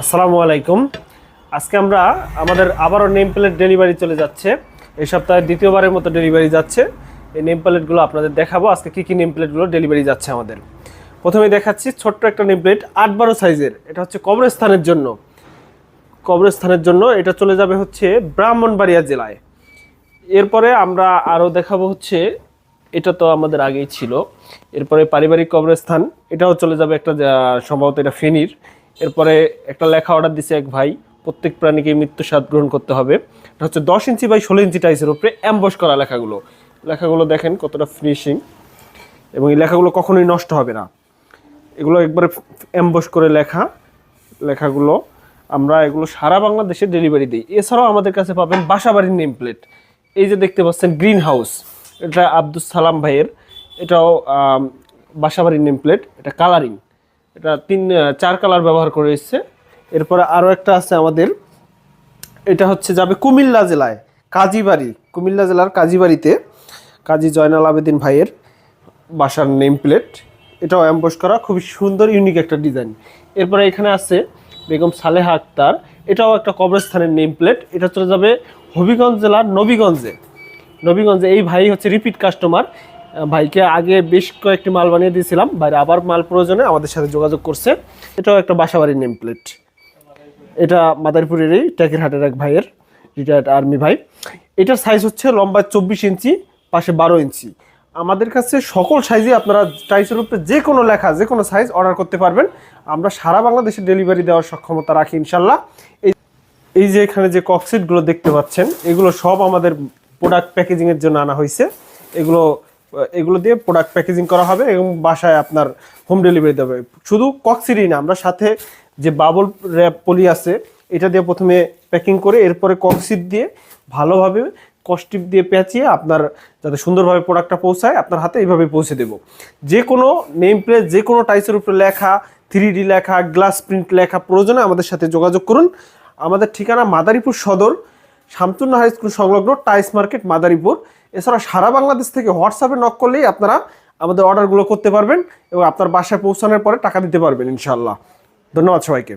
আসসালামু আলাইকুম। আজকে আমরা আমাদের আবারও নেম প্লেট ডেলিভারি চলে যাচ্ছে। এই সপ্তাহে দ্বিতীয়বারের মতো ডেলিভারি যাচ্ছে। এই নেম প্লেটগুলো আপনাদের দেখাবো। আজকে কী কী নেম প্লেটগুলো ডেলিভারি যাচ্ছে আমাদের। প্রথমে দেখাচ্ছি ছোট্ট একটা নেম প্লেট আট বারো সাইজের। এটা হচ্ছে কবরস্থানের জন্য। কবরস্থানের জন্য এটা চলে যাবে হচ্ছে ব্রাহ্মণবাড়িয়া জেলায়। এরপরে আমরা আরও দেখাবো হচ্ছে, এটা তো আমাদের আগেই ছিল। এরপরে পারিবারিক কবরস্থান, এটাও চলে যাবে একটা সম্ভবত এটা ফেনীর। এরপরে একটা লেখা অর্ডার দিছে এক ভাই, প্রত্যেক প্রাণীকে মৃত্যু স্বাদ গ্রহণ করতে হবে। এটা হচ্ছে দশ ইঞ্চি বাই ষোলো ইঞ্চি টাইসের উপরে অ্যাম্বস করা লেখাগুলো। লেখাগুলো দেখেন কতটা ফিনিশিং এবং এই লেখাগুলো কখনোই নষ্ট হবে না। এগুলো একবারে অ্যাম্বস করে লেখা। লেখাগুলো আমরা এগুলো সারা বাংলাদেশে ডেলিভারি দিই। এছাড়াও আমাদের কাছে পাবেন বাসাবাড়ির নেম প্লেট এই যে দেখতে পাচ্ছেন গ্রিন হাউস এটা আব্দুল সালাম ভাইয়ের। এটাও বাসাবাড়ির নেম প্লেট এটা কালারিং এটা তিন চার কালার ব্যবহার করে এসছে। এরপরে আরও একটা আছে আমাদের। এটা হচ্ছে যাবে কুমিল্লা জেলায়, কাজীবাড়ি। কুমিল্লা জেলার কাজীবাড়িতে কাজী জয়নাল আবেদিন ভাইয়ের বাসার নেম প্লেট এটাও অ্যাম্বোস করা, খুবই সুন্দর ইউনিক একটা ডিজাইন এরপরে এখানে আছে বেগম সালেহা আক্তার। এটাও একটা কবরস্থানের নেম প্লেট এটা চলে যাবে হবিগঞ্জ জেলার নবীগঞ্জে। নবীগঞ্জে এই ভাই হচ্ছে রিপিট কাস্টমার ভাইকে আগে বেশ কয়েকটি মাল বানিয়ে দিয়েছিলাম। ভাইরা আবার মাল প্রয়োজনে আমাদের সাথে যোগাযোগ করছে। এটাও একটা বাসাবাড়ির নেম প্লেট এটা মাদারীপুরেরই ট্যাকের হাটের এক ভাইয়ের রিটায়ার্ড আর্মি ভাই। এটার সাইজ হচ্ছে লম্বা চব্বিশ ইঞ্চি, পাশে বারো ইঞ্চি। আমাদের কাছে সকল সাইজে আপনারা টাইসের উপরে যে কোনো লেখা, যে কোনো সাইজ অর্ডার করতে পারবেন। আমরা সারা বাংলাদেশে ডেলিভারি দেওয়ার সক্ষমতা রাখি ইনশাল্লাহ এই এই যে এখানে যে ককসিটগুলো দেখতে পাচ্ছেন, এগুলো সব আমাদের প্রোডাক্ট প্যাকেজিংয়ের জন্য আনা হয়েছে। এগুলো এগুলো দিয়ে প্রোডাক্ট প্যাকেজিং করা হবে এবং বাসায় আপনার হোম ডেলিভারি দেবে শুধু কক্সিটই না, আমরা সাথে যে বাবল র্যাপ পলি আছে, এটা দিয়ে প্রথমে প্যাকিং করে এরপরে কক্সিট দিয়ে ভালোভাবে কস্টিপ দিয়ে পেঁচিয়ে আপনার যাতে সুন্দরভাবে প্রোডাক্টটা পৌঁছায়, আপনার হাতে এইভাবে পৌঁছে দেব। যে কোনো নেম প্লেট যে কোনো টাইসের উপরে লেখা থ্রি ডি লেখা গ্লাস প্রিন্ট লেখা প্রয়োজনে আমাদের সাথে যোগাযোগ করুন। আমাদের ঠিকানা মাদারীপুর সদর শামতুন্না হাই স্কুল সংলগ্ন টাইস মার্কেট, মাদারীপুর। এছাড়া সারা বাংলাদেশ থেকে হোয়াটসঅ্যাপে নক করলেই আপনারা আমাদের অর্ডারগুলো করতে পারবেন এবং আপনার বাসায় পৌঁছানোর পরে টাকা দিতে পারবেন ইনশাল্লাহ ধন্যবাদ সবাইকে।